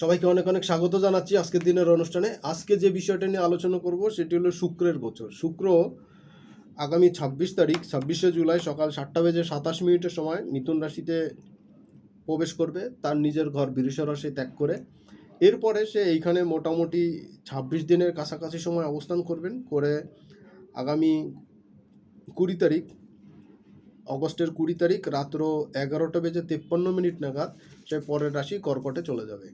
সবাইকে অনেক অনেক স্বাগত জানাচ্ছি আজকের দিনের অনুষ্ঠানে। আজকে যে বিষয়টা নিয়ে আলোচনা করব সেটি হলো শুক্রের গোচর শুক্র আগামী ছাব্বিশ তারিখ, ছাব্বিশে জুলাই সকাল সাতটা বেজে সাতাশ মিনিটের সময় মিথুন রাশিতে প্রবেশ করবে। তার নিজের ঘর বৃষ রাশি ত্যাগ করে। এরপরে সে এইখানে মোটামুটি ছাব্বিশ দিনের কাছাকাছি সময় অবস্থান করবেন করে আগামী কুড়ি তারিখ, অগস্টের কুড়ি তারিখ রাত্র এগারোটা বেজে তেপ্পান্ন মিনিট নাগাদ সে পরের রাশি কর্কটে চলে যাবে।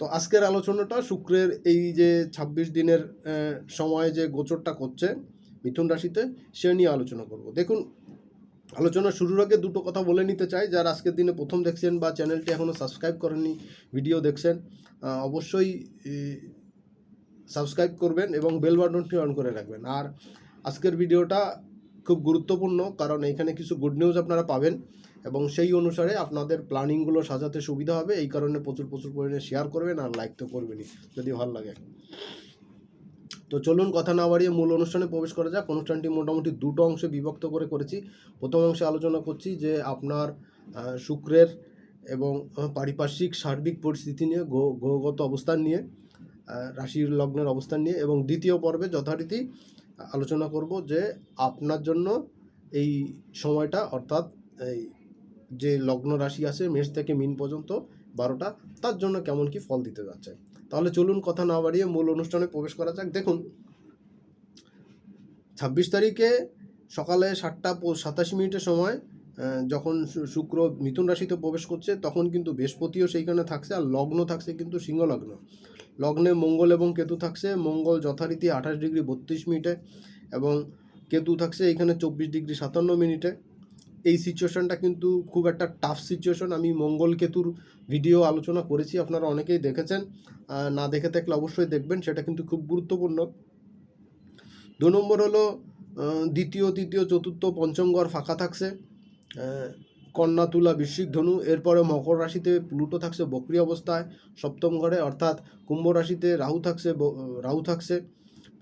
তো আজকের আলোচনাটা শুক্রের এই যে ছাব্বিশ দিনের আহ, সময় যে গোচরটা করছে মিথুন রাশিতে সে নিয়ে আলোচনা করব। দেখুন আলোচনা শুরুর আগে দুটো কথা বলে নিতে চাই। যারা আজকের দিনে প্রথম দেখছেন বা চ্যানেলটি এখনও সাবস্ক্রাইব করেননি ভিডিও দেখছেন অবশ্যই সাবস্ক্রাইব করবেন এবং বেল বাটনটি অন করে রাখবেন। আর আজকের ভিডিওটা খুব গুরুত্বপূর্ণ কারণ এইখানে কিছু গুড নিউজ আপনারা পাবেন। এবং সেই অনুসারে আপনাদের প্ল্যানিংগুলো সাজাতে সুবিধা হবে। এই কারণে প্রচুর প্রচুর পরিমাণে শেয়ার করবেন আর লাইক তো করবেনই, যদি ভালো লাগে। তো চলুন কথা না বাড়িয়ে মূল অনুষ্ঠানে প্রবেশ করা যাক। অনুষ্ঠানটি মোটামুটি দুটো অংশে বিভক্ত করে করেছি। প্রথম অংশে আলোচনা করছি যে আপনার শুক্রের এবং পারিপার্শ্বিক সার্বিক পরিস্থিতি নিয়ে গ্রহ- গ্রহগত অবস্থান নিয়ে রাশির লগ্নের অবস্থান নিয়ে এবং দ্বিতীয় পর্বে যথারীতি আলোচনা করব যে আপনার জন্য এই সময়টা অর্থাৎ এই যে লগ্ন রাশি আছে মেষ থেকে মিন পর্যন্ত বারোটা, তার জন্য কেমন কি ফল দিতে যাচ্ছে? তাহলে চলুন কথা না বাড়িয়ে মূল অনুষ্ঠানে প্রবেশ করা যাক। দেখুন, ছাব্বিশ তারিখে সকালে সাতটা সাতাশি মিনিটের সময় যখন শুক্র মিথুন রাশিতে প্রবেশ করছে, তখন কিন্তু বৃহস্পতিও সেইখানে থাকছে আর লগ্ন থাকছে কিন্তু সিংহ লগ্ন। লগ্নে মঙ্গল এবং কেতু থাকছে। মঙ্গল যথারীতি আঠাশ ডিগ্রি বত্রিশ মিনিটে এবং কেতু থাকছে এখানে চব্বিশ ডিগ্রি সাতান্ন মিনিটে। এই সিচুয়েশনটা কিন্তু খুব একটা টাফ সিচুয়েশন আমি মঙ্গল কেতুর ভিডিও আলোচনা করেছি, আপনারা অনেকেই দেখেছেন। না দেখে থাকলে অবশ্যই দেখবেন, সেটা কিন্তু খুব গুরুত্বপূর্ণ। দু নম্বর হলো দ্বিতীয়, তৃতীয়, চতুর্থ, পঞ্চম ঘর ফাঁকা থাকছে। কন্যা তুলা বৃশ্চিক ধনু, এরপরে মকর রাশিতে প্লুটো থাকছে বক্রি অবস্থায়, সপ্তম ঘরে অর্থাৎ কুম্ভ রাশিতে রাহু থাকছে রাহু থাকছে।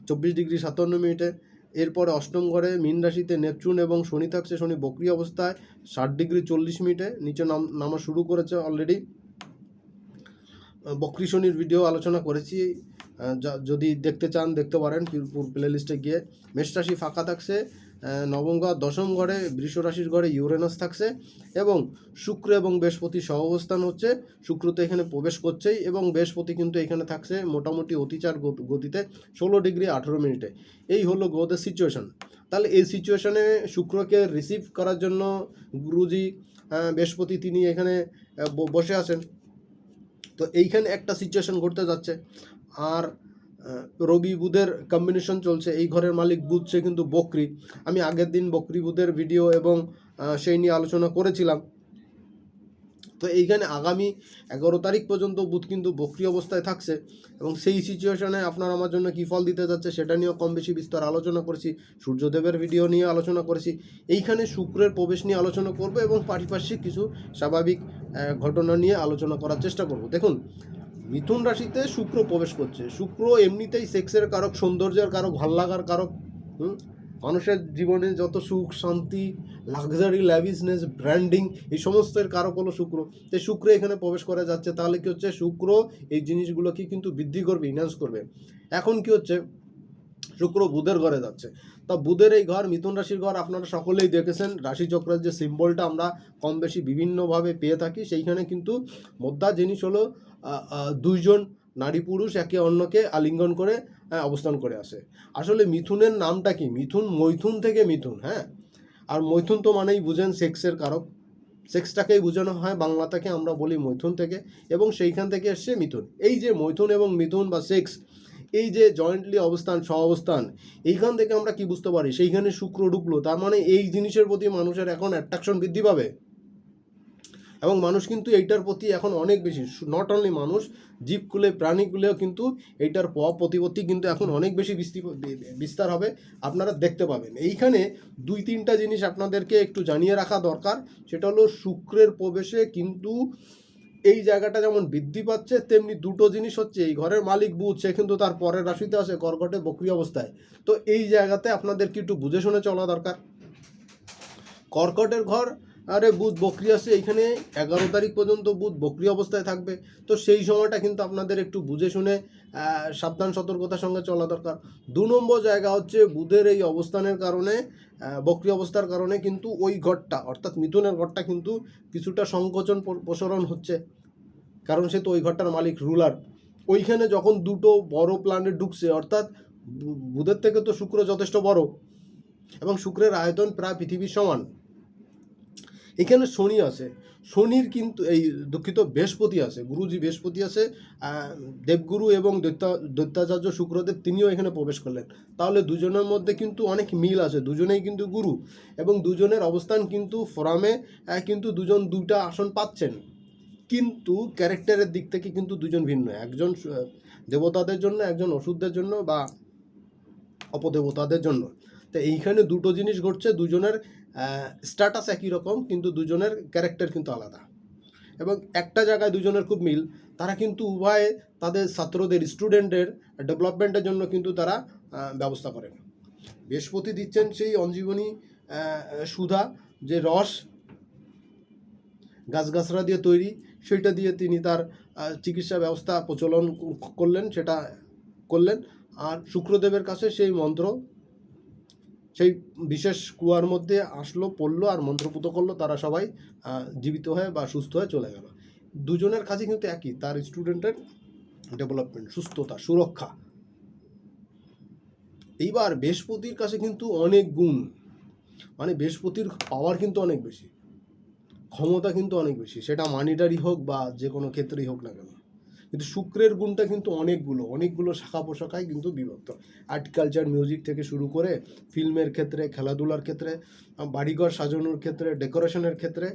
চব্বিশ ডিগ্রি সাতান্ন মিনিটে। এরপরে অষ্টম ঘরে মীন রাশিতে নেপচুন এবং শনি থাকছে শনি বক্রি অবস্থায়, ষাট ডিগ্রি চল্লিশ মিনিটে, নিচে নাম, নামা শুরু করেছে অলরেডি বক্রি শনির ভিডিও আলোচনা করেছি। যদি দেখতে চান, দেখতে পারেন প্লে লিস্টে গিয়ে। মেষ রাশি ফাঁকা থাকছে নবম ঘর, দশম ঘরে বৃষ রাশির ঘরে ইউরেনাস থাকছে এবং শুক্র এবং বৃহস্পতি সহ অবস্থান হচ্ছে। শুক্র তো এখানে প্রবেশ করছেই এবং বৃহস্পতি কিন্তু এখানে থাকছে মোটামুটি অতিচার গত- গতিতে ষোলো ডিগ্রি আঠেরো মিনিটে। এই হলো গ্রহদের সিচুয়েশন তাহলে এই সিচুয়েশনে শুক্রকে রিসিভ করার জন্য গুরুজি বৃহস্পতি তিনি এখানে বসে আছেন। তো এইখানে একটা সিচুয়েশন ঘটতে যাচ্ছে। আর রবি বুধের কম্বিনেশন চলছে। এই ঘরের মালিক বুধ, সে কিন্তু বকরি। আমি আগের দিন বকরি বুধের ভিডিও এবং সেই নিয়ে আলোচনা করেছিলাম। তো এইখানে আগামী এগারো তারিখ পর্যন্ত বুধ কিন্তু বকরি অবস্থায় থাকছে এবং সেই সিচুয়েশনে আপনার আমার জন্য কী ফল দিতে যাচ্ছে সেটা নিয়েও কম বেশি বিস্তার আলোচনা করেছি, সূর্যদেবের ভিডিও নিয়ে আলোচনা করেছি। এইখানে শুক্রের প্রবেশ নিয়ে আলোচনা করব এবং পারিপার্শ্বিক কিছু স্বাভাবিক ঘটনা নিয়ে আলোচনা করার চেষ্টা করব। দেখুন মিথুন রাশিতে শুক্র প্রবেশ করছে। শুক্র এমনিতেই সেক্সের কারক, সৌন্দর্যের কারক ভালো লাগার কারক, হুম? মানুষের জীবনে যত সুখ, শান্তি লাক্সারি ল্যাভিসনেস ব্র্যান্ডিং এই সমস্তের কারক হলো শুক্র। তো শুক্র এখানে প্রবেশ করা যাচ্ছে, তাহলে কি হচ্ছে? শুক্র এই জিনিসগুলোকে কিন্তু বৃদ্ধি করবে ইনহ্যান্স করবে। এখন কি হচ্ছে? শুক্র বুধের ঘরে যাচ্ছে। তা বুধের এই ঘর, মিথুন রাশির ঘর, আপনারা সকলেই দেখেছেন, রাশিচক্রের যে সিম্বলটা আমরা কম বেশি বিভিন্নভাবে পেয়ে থাকি, সেইখানে কিন্তু মোদ্দা জিনিস হলো দুইজন নারী পুরুষ একে অন্যকে আলিঙ্গন করে অবস্থান করে আসে। আসলে মিথুনের নামটা কি? মিথুন মৈথুন থেকে মিথুন হ্যাঁ? আর মৈথুন তো মানেই বুঝেন সেক্সের কারক। সেক্সটাকেই বোঝানো হয়, বাংলাটাকে আমরা বলি মৈথুন থেকে, এবং সেইখান থেকে এসছে মিথুন। এই যে মৈথুন এবং মিথুন বা সেক্স, এই যে জয়েন্টলি অবস্থান স্ব অবস্থান এইখান থেকে আমরা কি বুঝতে পারি? সেইখানে শুক্র ঢুকলো তার মানে এই জিনিসের প্রতি মানুষের এখন অ্যাট্রাকশন বৃদ্ধি পাবে? এবং মানুষ কিন্তু এইটার প্রতি এখন অনেক বেশি নট অনলি মানুষ, জীবকুলে, প্রাণীকুলেও কিন্তু এইটার প্রতিপত্তি কিন্তু এখন অনেক বেশি বিস্তি- বিস্তার হবে, আপনারা দেখতে পাবেন। এইখানে দুই তিনটা জিনিস আপনাদেরকে একটু জানিয়ে রাখা দরকার, সেটা হলো শুক্রের প্রবেশে কিন্তু এই জায়গাটা যেমন বৃদ্ধি পাচ্ছে, তেমনি দুটো জিনিস হচ্ছে, এই ঘরের মালিক বুধ, সে কিন্তু তার পরের রাশিতে আসে, কর্কটে, বক্রি অবস্থায়। তো এই জায়গাতে আপনাদেরকে একটু বুঝে শুনে চলা দরকার। কর্কটের ঘর আরে বুধ বকরি আছে এইখানে এগারো তারিখ পর্যন্ত বুধ বকরি অবস্থায় থাকবে। তো সেই সময়টা কিন্তু আপনাদের একটু বুঝে শুনে সাবধান, সতর্কতার সঙ্গে চলা দরকার। দু নম্বর জায়গা হচ্ছে বুধের এই অবস্থানের কারণে বক্রি অবস্থার কারণে কিন্তু ওই ঘরটা, অর্থাৎ মিথুনের ঘরটা কিন্তু কিছুটা সংকোচন প্রসারণ হচ্ছে। কারণ সে তো ওই ঘরটার মালিক, রুলার। ওইখানে যখন দুটো বড় প্ল্যানেট ঢুকছে, অর্থাৎ বুধের থেকে তো শুক্র যথেষ্ট বড় এবং শুক্রের আয়তন প্রায় পৃথিবীর সমান। এখানে শনি আছে। শনির কিন্তু এই দুঃখিত বৃহস্পতি আছে, গুরুজি বৃহস্পতি আছে দেবগুরু এবং দৈত্য, দৈত্যাচার্য শুক্রদেব তিনিও এখানে প্রবেশ করলেন। তাহলে দুজনের মধ্যে কিন্তু অনেক মিল আছে, দুজনেই কিন্তু গুরু এবং দুজনের অবস্থান কিন্তু ফোরামে কিন্তু দুজন দুটা আসন পাচ্ছেন। কিন্তু ক্যারেক্টারের দিক থেকে কিন্তু দুজন ভিন্ন, একজন দেবতাদের জন্য, একজন ওষুধদের জন্য বা অপদেবতাদের জন্য। তো এইখানে দুটো জিনিস ঘটছে, দুজনের স্ট্যাটাস একই রকম, কিন্তু দুজনের ক্যারেক্টার কিন্তু আলাদা। এবং একটা জায়গায় দুজনের খুব মিল, তারা কিন্তু উভয়ে তাদের ছাত্রদের স্টুডেন্টের ডেভেলপমেন্টের জন্য কিন্তু তারা ব্যবস্থা করেন। বৃহস্পতি দিচ্ছেন সেই অঞ্জীবনী সুধা, যে রস গাছগাছরা দিয়ে তৈরি, সেইটা দিয়ে তিনি তার চিকিৎসা ব্যবস্থা প্রচলন করলেন, সেটা করলেন। আর শুক্রদেবের কাছে সেই মন্ত্র সেই বিশেষ কুয়ার মধ্যে আসলো, পড়ল আর মন্ত্রপুত করল, তারা সবাই জীবিত হয়ে বা সুস্থ হয়ে চলে গেল। দুজনের কাছে কিন্তু একই, তার স্টুডেন্টের ডেভেলপমেন্ট সুস্থতা, সুরক্ষা। এইবার বৃহস্পতির কাছে কিন্তু অনেক গুণ মানে বৃহস্পতির পাওয়ার কিন্তু অনেক বেশি, ক্ষমতা কিন্তু অনেক বেশি, সেটা মানিটারি হোক বা যে কোনো ক্ষেত্রেই হোক না কেন। কিন্তু শুক্রের গুণটা কিন্তু অনেকগুলো অনেকগুলো শাখা পোশাকায় কিন্তু বিভক্ত। আর্ট কালচার মিউজিক থেকে শুরু করে ফিল্মের ক্ষেত্রে, খেলাধুলার ক্ষেত্রে বাড়িঘর সাজানোর ক্ষেত্রে ডেকোরেশনের ক্ষেত্রে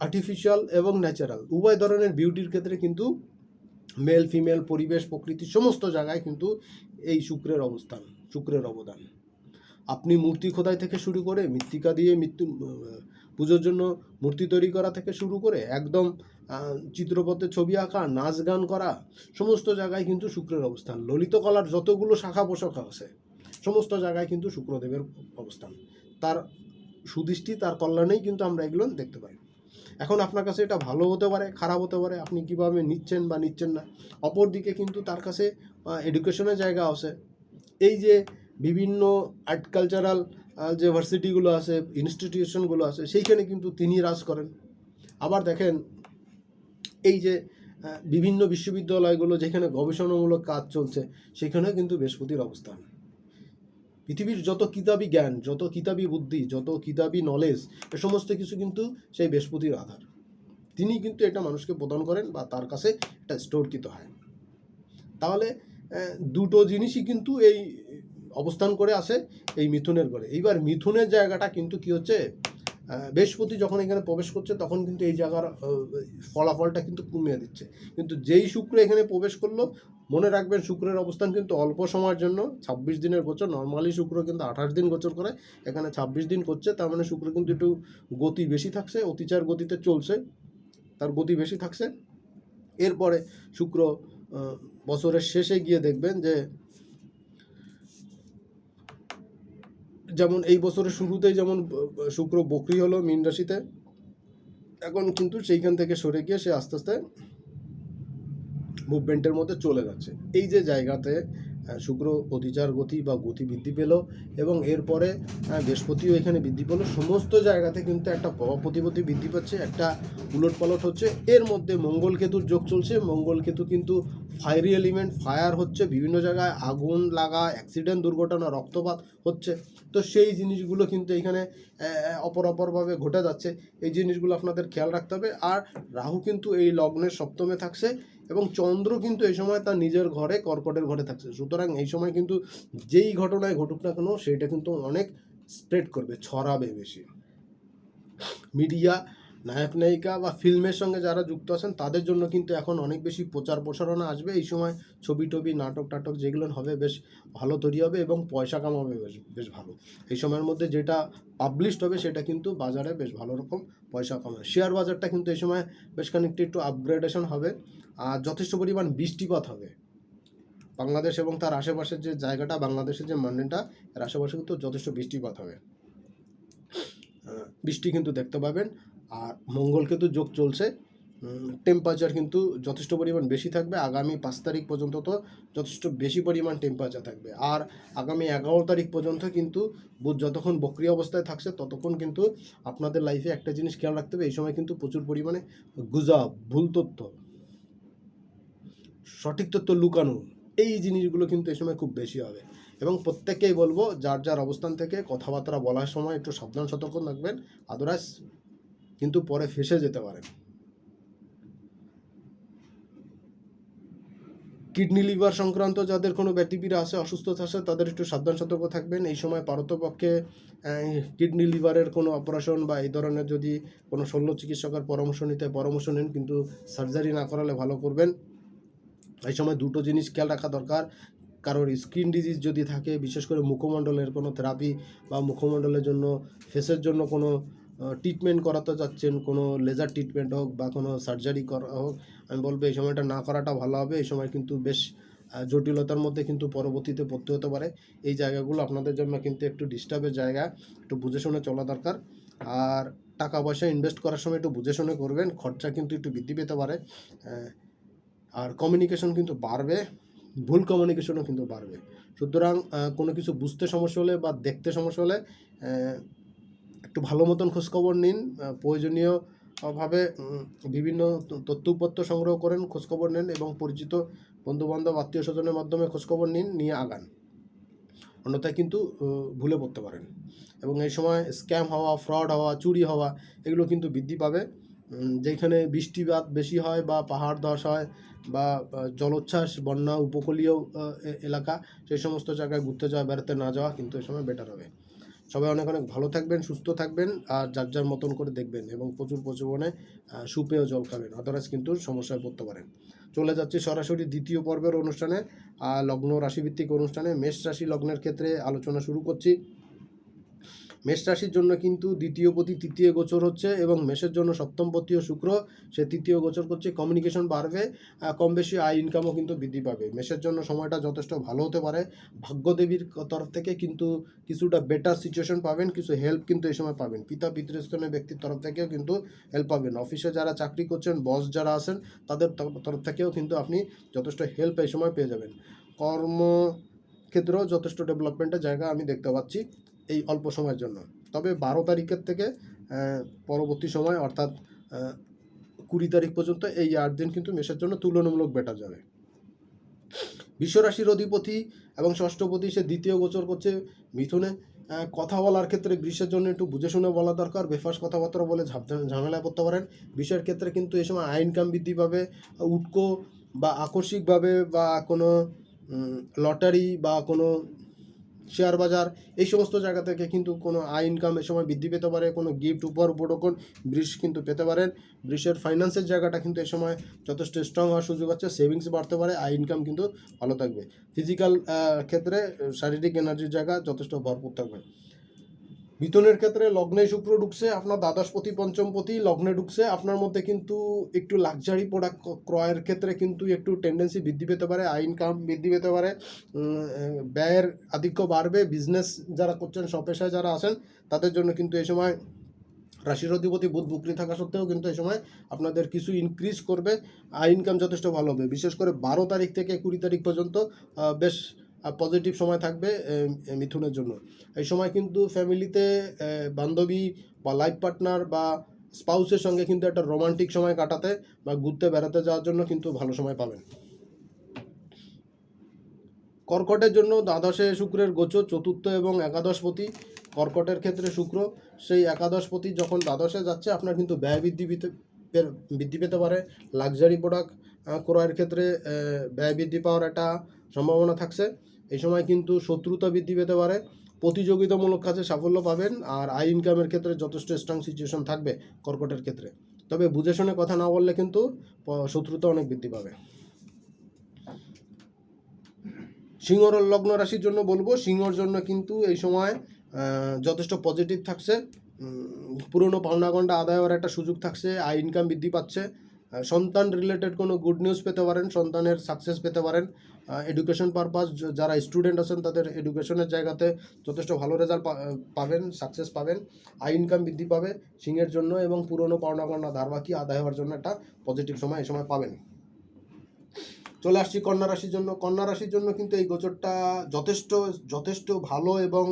আর্টিফিশিয়াল এবং ন্যাচারাল উভয় ধরনের বিউটির ক্ষেত্রে কিন্তু মেল ফিমেল পরিবেশ, প্রকৃতি সমস্ত জায়গায় কিন্তু এই শুক্রের অবস্থান, শুক্রের অবদান। আপনি মূর্তি খোদাই থেকে শুরু করে মৃত্তিকা দিয়ে মৃত্যু পুজোর জন্য মূর্তি তৈরি করা থেকে শুরু করে একদম চিত্রপথে ছবি আঁকা, নাচ গান করা, সমস্ত জায়গায় কিন্তু শুক্রের অবস্থান। ললিত কলার যতগুলো শাখা পোশাক আছে, সমস্ত জায়গায় কিন্তু শুক্রদেবের অবস্থান। তার সুদৃষ্টি, তার কল্যাণেই কিন্তু আমরা এগুলো দেখতে পাই। এখন আপনার কাছে এটা ভালো হতে পারে, খারাপ হতে পারে, আপনি কীভাবে নিচ্ছেন বা নিচ্ছেন না? অপরদিকে কিন্তু তার কাছে এডুকেশনের জায়গা আছে। এই যে বিভিন্ন আর্ট কালচারাল যে ভার্সিটিগুলো আছে ইনস্টিটিউশনগুলো আছে, সেইখানে কিন্তু তিনি রাজ করেন। আবার দেখেন এই যে বিভিন্ন বিশ্ববিদ্যালয়গুলো যেখানে গবেষণামূলক কাজ চলছে সেখানে কিন্তু বৃহস্পতির অবস্থান। পৃথিবীর যত কিতাবি জ্ঞান, যত কিতাবি বুদ্ধি, যত কিতাবি নলেজ এ সমস্ত কিছু কিন্তু সেই বৃহস্পতির আধার। তিনি কিন্তু এটা মানুষকে প্রদান করেন বা তার কাছে এটা স্টোরকৃত হয়। তাহলে দুটো জিনিসই কিন্তু এই অবস্থান করে আসে, এই মিথুনের ঘরে। এইবার মিথুনের জায়গাটা কিন্তু কি হচ্ছে? বৃহস্পতি যখন এখানে প্রবেশ করছে, তখন কিন্তু এই জায়গার ফলাফলটা কিন্তু কমিয়ে দিচ্ছে। কিন্তু যেই শুক্র এখানে প্রবেশ করল, মনে রাখবেন শুক্রের অবস্থান কিন্তু অল্প সময়ের জন্য, ছাব্বিশ দিনের গোচর নর্মালি শুক্র কিন্তু আঠাশ দিন গোচর করে, এখানে ছাব্বিশ দিন করছে, তার মানে শুক্র কিন্তু একটু গতি বেশি থাকছে, অতিচার গতিতে চলছে, তার গতি বেশি থাকছে। এরপরে শুক্র বছরের শেষে গিয়ে দেখবেন যে যেমন এই বছরের শুরুতেই যেমন শুক্র বকরি হলো মীন রাশিতে, এখন কিন্তু সেইখান থেকে সরে গিয়ে সে আস্তে আস্তে মুভমেন্টের মধ্যে চলে যাচ্ছে। এই যে জায়গাতে শুক্র অতিচার গতি বা গতি বৃদ্ধি পেল এবং এরপরে বৃহস্পতিও এখানে বৃদ্ধি পেল। সমস্ত জায়গাতে কিন্তু একটা প্রভাব প্রতিপত্তি বৃদ্ধি পাচ্ছে, একটা উলট পালট হচ্ছে। এর মধ্যে মঙ্গল কেতুর যোগ চলছে। মঙ্গল কেতু কিন্তু ফায়ারি এলিমেন্ট ফায়ার হচ্ছে। বিভিন্ন জায়গায় আগুন লাগা অ্যাক্সিডেন্ট দুর্ঘটনা, রক্তপাত হচ্ছে। তো সেই জিনিসগুলো কিন্তু এখানে অপর অপরভাবে ঘটে যাচ্ছে। এই জিনিসগুলো আপনাদের খেয়াল রাখতে হবে। আর রাহু কিন্তু এই লগ্নের সপ্তমে থাকছে। এবং চন্দ্র কিন্তু এই সময় তার নিজের ঘরে কর্কটের ঘরে থাকছে। সুতরাং এই সময় কিন্তু যেই ঘটনায় ঘটুক না কেন, সেটা কিন্তু অনেক স্প্রেড করবে, ছড়াবে বেশি। মিডিয়া নায়ক নায়িকা বা ফিল্মের সঙ্গে যারা যুক্ত আছেন, তাদের জন্য কিন্তু এখন অনেক বেশি প্রচার প্রসারণা আসবে। এই সময় ছবি টবি, নাটক টাটক যেগুলো হবে বেশ ভালো তৈরি হবে এবং পয়সা কামাবে বেশ বেশ ভালো। এই সময়ের মধ্যে যেটা পাবলিশড হবে সেটা কিন্তু বাজারে বেশ ভালো রকম পয়সা কামাবে। শেয়ার বাজারটা কিন্তু এই সময় বেশ খানিকটা একটু আপগ্রেডেশন হবে। আর যথেষ্ট পরিমাণ বৃষ্টিপাত হবে। বাংলাদেশ এবং তার আশেপাশের যে জায়গাটা, বাংলাদেশের যে মান্ডেনটা এর আশেপাশে কিন্তু যথেষ্ট বৃষ্টিপাত হবে। বৃষ্টি কিন্তু দেখতে পাবেন। আর মঙ্গল কেতু যোগ চলছে। টেম্পারেচার কিন্তু যথেষ্ট পরিমাণ বেশি থাকবে। আগামী পাঁচ তারিখ পর্যন্ত তো যথেষ্ট বেশি পরিমাণ টেম্পারেচার থাকবে। আর আগামী এগারো তারিখ পর্যন্ত কিন্তু বুধ যতক্ষণ বক্রিয় অবস্থায় থাকছে, ততক্ষণ কিন্তু আপনাদের লাইফে একটা জিনিস খেয়াল রাখতে হবে। এই সময় কিন্তু প্রচুর পরিমাণে গুজব, ভুল তথ্য, সঠিক তথ্য লুকানো, এই জিনিসগুলো কিন্তু এই সময় খুব বেশি হবে। এবং প্রত্যেককেই বলব, যার যার অবস্থান থেকে কথাবার্তা বলার সময় একটু সাবধান, সতর্ক থাকবেন। আদারওয়াইজ কিন্তু পরে ফেসে যেতে পারেন কিডনি, লিভার সংক্রান্ত যাদের কোনো ব্যতিপীড়া আছে অসুস্থতা আছে, তাদের একটু সাবধান, সতর্ক থাকবেন। এই সময় পারতপক্ষে কিডনি, লিভারের কোনো অপারেশন বা এই ধরনের যদি কোনো শল্য চিকিৎসকের পরামর্শ নিতে, পরামর্শ নেন, কিন্তু সার্জারি না করালে ভালো করবেন। এই সময় দুটো জিনিস খেয়াল রাখা দরকার। কারোর স্কিন ডিজিজ যদি থাকে, বিশেষ করে মুখমণ্ডলের কোনো থেরাপি বা মুখমণ্ডলের জন্য, ফেসের জন্য কোনো ট্রিটমেন্ট করাতে চাচ্ছেন, কোনো লেজার ট্রিটমেন্ট হোক বা কোনো সার্জারি করা হোক, আমি বলব এই সময়টা না করাটা ভালো হবে। এই সময় কিন্তু বেশ জটিলতার মধ্যে কিন্তু পরবর্তীতে পড়তে হতে পারে। এই জায়গাগুলো আপনাদের জন্য কিন্তু একটু ডিস্টার্বের জায়গা, একটু বুঝে শুনে চলা দরকার। আর টাকা পয়সা ইনভেস্ট করার সময় একটু বুঝে শুনে করবেন, খরচা কিন্তু একটু বৃদ্ধি পেতে পারে। আর কমিউনিকেশন কিন্তু বাড়বে, ভুল কমিউনিকেশনও কিন্তু বাড়বে। সুতরাং কোনো কিছু বুঝতে সমস্যা হলে বা দেখতে সমস্যা হলে একটু ভালো মতন খোঁজখবর নিন প্রয়োজনীয় ভাবে বিভিন্ন তথ্যপত্র সংগ্রহ করেন, খোঁজখবর নেন এবং পরিচিত বন্ধুবান্ধব, আত্মীয় স্বজনের মাধ্যমে খোঁজখবর নিন, নিয়ে আগান। অন্যথায় কিন্তু ভুলে পড়তে পারেন। এবং এই সময় স্ক্যাম হওয়া, ফ্রড হওয়া, চুরি হওয়া, এগুলো কিন্তু বৃদ্ধি পাবে। যেখানে বৃষ্টিপাত বেশি হয় বা পাহাড় ধস হয় বা জলোচ্ছ্বাস, বন্যা, উপকূলীয় এলাকা, সেই সমস্ত জায়গায় ঘুরতে যাওয়া, বেড়াতে না যাওয়া কিন্তু এই সময় বেটার হবে। সবাই অনেক অনেক ভালো থাকবেন, সুস্থ থাকবেন, আর যার যার মতন করে দেখবেন এবং প্রচুর পরিমাণে সুপেয় জল খাবেন। আদারওয়াইজ কিন্তু সমস্যায় পড়তে পারেন। চলে যাচ্ছি সরাসরি দ্বিতীয় পর্বের অনুষ্ঠানে লগ্ন রাশিভিত্তিক অনুষ্ঠানে। মেষ রাশি লগ্নের ক্ষেত্রে আলোচনা শুরু করছি। মেষ রাশির জন্য কিন্তু দ্বিতীয় পতি তৃতীয় গোচর হচ্ছে এবং মেষের জন্য সপ্তম পতি ও শুক্র, সে তৃতীয় গোচর করছে। কমিউনিকেশন বাড়বে কম বেশি আয় ইনকামও কিন্তু বৃদ্ধি পাবে। মেষের জন্য সময়টা যথেষ্ট ভালো হতে পারে। ভাগ্যদেবীর তরফ থেকে কিন্তু কিছুটা বেটার সিচুয়েশন পাবেন, কিছু হেল্প কিন্তু এই সময় পাবেন। পিতা পিতৃস্থানীয় ব্যক্তির তরফ থেকেও কিন্তু হেল্প পাবেন। অফিসে যারা চাকরি করছেন বস যারা আছেন, তাদের তরফ থেকেও কিন্তু আপনি যথেষ্ট হেল্প এই সময় পেয়ে যাবেন। কর্ম ক্ষেত্রেও যথেষ্ট ডেভেলপমেন্টের জায়গা আমি দেখতে পাচ্ছি। এই অল্প সময়ের জন্য। তবে বারো তারিখের থেকে পরবর্তী সময়, অর্থাৎ কুড়ি তারিখ পর্যন্ত এই আট দিন কিন্তু মেষের জন্য তুলনামূলক বেটার যাবে। বিশ্বরাশির অধিপতি এবং ষষ্ঠপতি সে দ্বিতীয় গোচর করছে মিথুনে। কথা বলার ক্ষেত্রে গ্রীষ্মের জন্য একটু বুঝে শুনে বলা দরকার। বেফাস কথাবার্তা বলে ঝামেলায় পড়তে পারেন। বিষয়ের ক্ষেত্রে কিন্তু এই সময় আয় ইনকাম বৃদ্ধি পাবে। উটকো বা আকস্মিকভাবে বা কোনো লটারি বা কোনো শেয়ার বাজার, এই সমস্ত জায়গা থেকে কিন্তু কোনো আয় ইনকাম এ সময় বৃদ্ধি পেতে পারে, কোনো গিফট উপর উপটোকন বৃষ কিন্তু পেতে পারেন। বৃষের ফাইন্যান্সের জায়গাটা কিন্তু এ সময় যথেষ্ট স্ট্রং হওয়ার সুযোগ আছে সেভিংস বাড়তে পারে, আয় ইনকাম কিন্তু ভালো থাকবে। ফিজিক্যাল ক্ষেত্রে শারীরিক এনার্জির জায়গা যথেষ্ট ভরপুর থাকবে। মিথুনের ক্ষেত্রে লগ্নে শুক্র ঢুকছে, আপনার দ্বাদশপতি, পঞ্চমপতি, লগ্নে ঢুকছে, আপনার মধ্যে কিন্তু একটু লাক্সারি প্রোডাক্ট ক্রয়ের ক্ষেত্রে কিন্তু একটু টেন্ডেন্সি বৃদ্ধি পেতে পারে আয় ইনকাম বৃদ্ধি পেতে পারে ব্যয়ের আধিক্য বাড়বে বিজনেস যারা করছেন স্বপেশায় যারা আছেন, তাদের জন্য কিন্তু এই সময় রাশির অধিপতি বুধ বুকরি থাকা সত্ত্বেও কিন্তু এই সময় আপনাদের কিছু ইনক্রিজ করবে আয় ইনকাম যথেষ্ট ভালো হবে। বিশেষ করে বারো তারিখ থেকে কুড়ি তারিখ পর্যন্ত বেশ পজিটিভ সময় থাকবে মিথুনের জন্য। এই সময় কিন্তু ফ্যামিলিতে বান্ধবী বা লাইফ পার্টনার বা স্পাউসের সঙ্গে কিন্তু একটা রোমান্টিক সময় কাটাতে বা ঘুরতে বেড়াতে যাওয়ার জন্য কিন্তু ভালো সময় পাবেন। কর্কটের জন্য দ্বাদশে শুক্রের গোচর, চতুর্থ এবং একাদশপতি। কর্কটের ক্ষেত্রে শুক্র, সেই একাদশপতি যখন দ্বাদশে যাচ্ছে, আপনার কিন্তু ব্যয় বৃদ্ধি বৃদ্ধি পেতে পারে। লাক্সারি প্রোডাক্ট ক্রয়ের ক্ষেত্রে ব্যয় বৃদ্ধি পাওয়ার একটা সম্ভাবনা থাকছে। এই সময় কিন্তু শত্রুতা বৃদ্ধি পেতে পারে, প্রতিযোগিতামূলক কাজে সাফল্য পাবেন আর আই ইনকামের ক্ষেত্রে যথেষ্ট স্ট্রং সিচুয়েশন থাকবে কর্কটের ক্ষেত্রে। তবে বুঝে শুনে কথা না বললে কিন্তু শত্রুতা অনেক বৃদ্ধি পাবে। সিংহর লগ্ন রাশির জন্য বলব, সিংহর জন্য কিন্তু এই সময় যথেষ্ট পজিটিভ থাকছে। পুরনো পাওনা গন্ডা আদায় হওয়ার একটা সুযোগ থাকছে আয় ইনকাম বৃদ্ধি পাচ্ছে। সন্তান রিলেটেড কোনো গুড নিউজ পেতে পারেন, সন্তানের সাকসেস পেতে পারেন। এডুকেশন পারপাস যারা স্টুডেন্ট আছেন, তাদের এডুকেশনের জায়গাতে যথেষ্ট ভালো রেজাল্ট পাবেন সাকসেস পাবেন। আই ইনকাম বৃদ্ধি পাবে সিংয়ের জন্য এবং পুরনো পাওনা পাওনা ধার বাকি আদায় হওয়ার জন্য একটা পজিটিভ সময় এই সময় পাবেন। চলে আসছি কন্যা রাশির জন্য। কন্যা রাশির জন্য কিন্তু এই গোচরটা যথেষ্ট যথেষ্ট ভালো এবং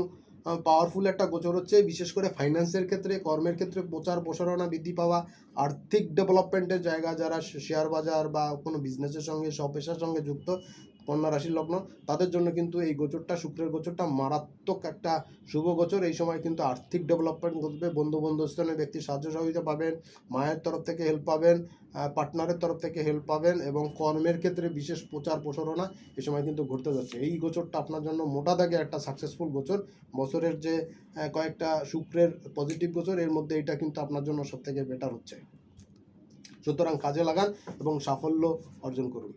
পাওয়ারফুল একটা গোচর হচ্ছে, বিশেষ করে ফাইন্যান্সের ক্ষেত্রে, কর্মের ক্ষেত্রে প্রচার প্রসারণা বৃদ্ধি পাওয়া, আর্থিক ডেভেলপমেন্টের জায়গা যারা শেয়ার বাজার বা কোনো বিজনেসের সঙ্গে সব পেশার সঙ্গে যুক্ত কন্যা রাশির লগ্ন, তাদের জন্য কিন্তু এই গোচরটা, শুক্রের গোচরটা মারাত্মক একটা শুভ গোচর। এই সময় কিন্তু আর্থিক ডেভেলপমেন্ট ঘটবে বন্ধু বন্ধুস্থানের ব্যক্তির সাহায্য সহযোগিতা পাবেন, মায়ের তরফ থেকে হেল্প পাবেন পার্টনারের তরফ থেকে হেল্প পাবেন এবং কর্মের ক্ষেত্রে বিশেষ প্রচার প্রসারণা এই সময় কিন্তু ঘটতে যাচ্ছে। এই গোচরটা আপনার জন্য মোটা দাগে একটা সাকসেসফুল গোচর। বছরের যে কয়েকটা শুক্রের পজিটিভ গোচর, এর মধ্যে এটা কিন্তু আপনার জন্য সব থেকে বেটার হচ্ছে। সুতরাং কাজে লাগান এবং সাফল্য অর্জন করুন।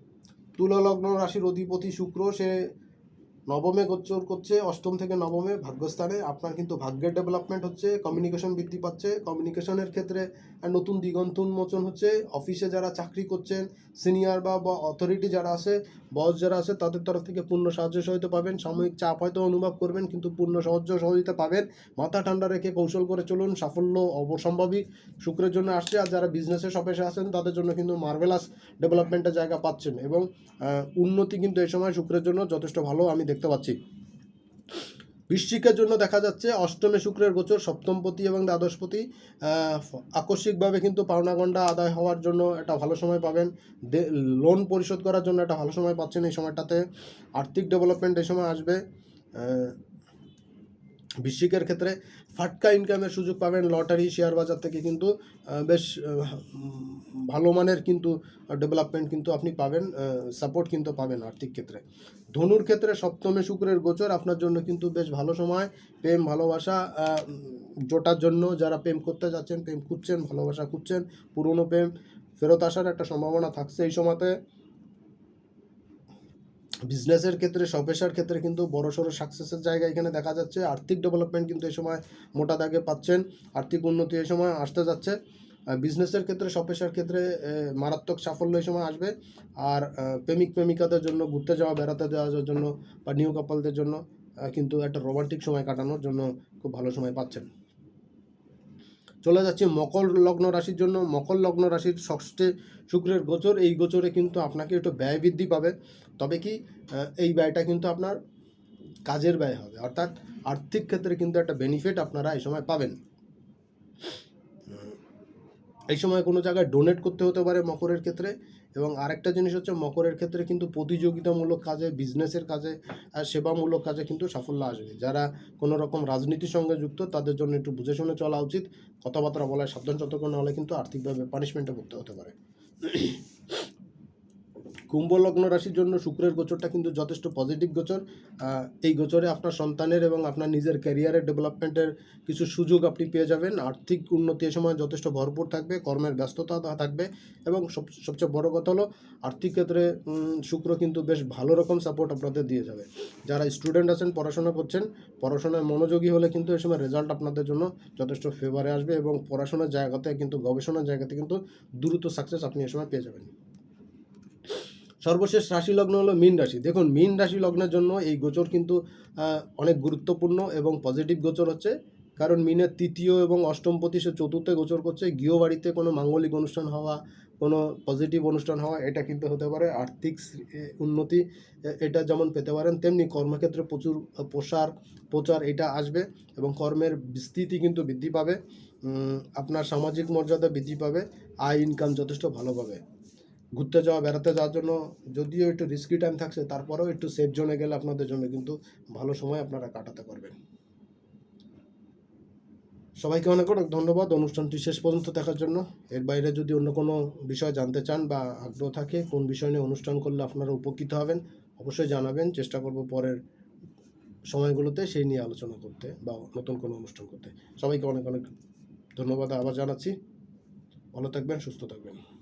তুলা লগ্ন রাশির অধিপতি শুক্র, সে নবমে গোচর করছে, অষ্টম থেকে নবমে ভাগ্যস্থানে। আপনার কিন্তু ভাগ্যের ডেভেলপমেন্ট হচ্ছে কমিউনিকেশন বৃদ্ধি পাচ্ছে। কমিউনিকেশনের ক্ষেত্রে নতুন দিগন্ত উন্মোচন হচ্ছে অফিসে যারা চাকরি করছেন সিনিয়র বা অথরিটি যারা আছে বস যারা আছে তাদের তরফ থেকে পূর্ণ সাহায্য সহিতে পাবেন। সাময়িক চাপ হয়তো অনুভব করবেন, কিন্তু পূর্ণ সাহায্য সহযোগিতা পাবেন। মাথা ঠান্ডা রেখে কৌশল করে চলুন, সাফল্য অবসম্ভাবী শুক্রের জন্য আসছে। আর যারা বিজনেসের সপেশে আছেন, তাদের জন্য কিন্তু মার্ভেলাস ডেভেলপমেন্টের জায়গা পাচ্ছেন। এবং উন্নতি কিন্তু এই সময় শুক্রের জন্য যথেষ্ট ভালো আমি দেখতে পাচ্ছি। বৃশ্চিকের জন্য দেখা যাচ্ছে অষ্টমে শুক্রের গোচর, সপ্তমপতি এবং দ্বাদশপতি আকস্মিকভাবে কিন্তু পাওনাগণ্ডা আদায় হওয়ার জন্য একটা ভালো সময় পাবেন। লোন পরিশোধ করার জন্য একটা ভালো সময় পাচ্ছেন এই সময়টাতে। আর্থিক ডেভেলপমেন্ট এই সময় আসবে। বৃশ্চিকের ক্ষেত্রে ফাটকা ইনকামের সুযোগ পাবেন লটারি শেয়ার বাজার থেকে কিন্তু বেশ ভালো মানের কিন্তু ডেভেলপমেন্ট কিন্তু আপনি পাবেন সাপোর্ট কিন্তু পাবেন আর্থিক ক্ষেত্রে। ধনুর ক্ষেত্রে সপ্তমে শুক্রের গোচর, আপনার জন্য কিন্তু বেশ ভালো সময়, প্রেম, ভালোবাসা জোটার জন্য যারা প্রেম করতে যাচ্ছেন, প্রেম খুঁজছেন, ভালোবাসা খুঁজছেন, পুরনো প্রেম, ফেরত আসার একটা সম্ভাবনা থাকছে এই সময়তে। বিজনেসের ক্ষেত্রে সপেশার ক্ষেত্রে কিন্তু বড় সড়ো সাকসেসের জায়গা এখানে দেখা যাচ্ছে। আর্থিক ডেভেলপমেন্ট কিন্তু এই সময় মোটা দাগে পাচ্ছেন। আর্থিক উন্নতি এই সময় আসতে যাচ্ছে। বিজনেসের ক্ষেত্রে সপেশার ক্ষেত্রে মারাত্মক সাফল্য এই সময় আসবে। আর প্রেমিক, প্রেমিকাদের জন্য, ঘুরতে যাওয়া, বেড়াতে যাওয়ার জন্য বা নিউ কাপলদের জন্য কিন্তু একটা রোমান্টিক সময় কাটানোর জন্য খুব ভালো সময় পাচ্ছেন। চলে যাচ্ছে মকর লগ্ন রাশির জন্য। মকর লগ্ন রাশির ষষ্ঠে শুক্রের গোচর। এই গোচরে কিন্তু আপনাকে একটু ব্যয় বৃদ্ধি পাবে। তবে কি এই ব্যয়টা কিন্তু আপনার কাজের ব্যয় হবে। অর্থাৎ আর্থিক ক্ষেত্রে কিন্তু একটা বেনিফিট আপনারা এই সময় পাবেন। এই সময় কোনো জায়গায় ডোনেট করতে হতে পারে মকরের ক্ষেত্রে এবং আরেকটা জিনিস হচ্ছে মকরের ক্ষেত্রে কিন্তু প্রতিযোগিতামূলক কাজে বিজনেসের কাজে আর সেবামূলক কাজে কিন্তু সাফল্য আসবে। যারা কোনো রকম রাজনীতির সঙ্গে যুক্ত, তাদের জন্য একটু বুঝে শুনে চলা উচিত। কথাবার্তা বলায় সাবধান, সতর্ক না হলে কিন্তু আর্থিকভাবে পানিশমেন্টে ভুগতে হতে পারে। কুম্ভ লগ্ন রাশির জন্য শুক্রের গোচরটা কিন্তু যথেষ্ট পজিটিভ গোচর। এই গোচরে আপনার সন্তানের এবং আপনার নিজের ক্যারিয়ারের ডেভেলপমেন্টের কিছু সুযোগ আপনি পেয়ে যাবেন। আর্থিক উন্নতি এ সময় যথেষ্ট ভরপুর থাকবে, কর্মের ব্যস্ততা থাকবে এবং সব, সবচেয়ে বড় কথা হলো আর্থিক ক্ষেত্রে শুক্র কিন্তু বেশ ভালো রকম সাপোর্ট আপনাদের দিয়ে যাবে। যারা স্টুডেন্ট আছেন, পড়াশোনা করছেন, পড়াশোনায় মনোযোগী হলে কিন্তু এই সময় রেজাল্ট আপনাদের জন্য যথেষ্ট ফেভারে আসবে এবং পড়াশোনার জায়গাতে কিন্তু, গবেষণার জায়গাতে কিন্তু দ্রুত সাকসেস আপনি এ সময় পেয়ে যাবেন। সর্বশেষ রাশি লগ্ন হলো মীন রাশি। দেখুন, মীন রাশি লগ্নের জন্য এই গোচর কিন্তু অনেক গুরুত্বপূর্ণ এবং পজিটিভ গোচর হচ্ছে। কারণ মিনের তৃতীয় এবং অষ্টম পতি সে চতুর্থে গোচর করছে। গৃহবাড়িতে কোনো মাঙ্গলিক অনুষ্ঠান হওয়া, কোনো পজিটিভ অনুষ্ঠান হওয়া, এটা কিন্তু হতে পারে। আর্থিক উন্নতি এটা যেমন পেতে পারেন, তেমনি কর্মক্ষেত্রে প্রচুর প্রসার, প্রচার এটা আসবে এবং কর্মের বিস্তৃতি কিন্তু বৃদ্ধি পাবে। আপনার সামাজিক মর্যাদা বৃদ্ধি পাবে। আয় ইনকাম যথেষ্ট ভালো পাবে। ঘুরতে যাওয়া, বেড়াতে যাওয়ার জন্য যদিও একটু রিস্কি টাইম থাকছে, তারপরেও একটু সেফ জোনে গেলে আপনাদের জন্য কিন্তু ভালো সময় আপনারা কাটাতে পারবেন। সবাইকে অনেক অনেক ধন্যবাদ। অনুষ্ঠানটি শেষ পর্যন্ত দেখার জন্য। এর বাইরে যদি অন্য কোনো বিষয় জানতে চান বা আগ্রহ থাকে, কোন বিষয় নিয়ে অনুষ্ঠান করলে আপনারা উপকৃত হবেন, অবশ্যই জানাবেন। চেষ্টা করব পরের সময়গুলোতে সেই নিয়ে আলোচনা করতে বা নতুন কোনো অনুষ্ঠান করতে। সবাইকে অনেক অনেক ধন্যবাদ। আবার জানাচ্ছি। ভালো থাকবেন, সুস্থ থাকবেন।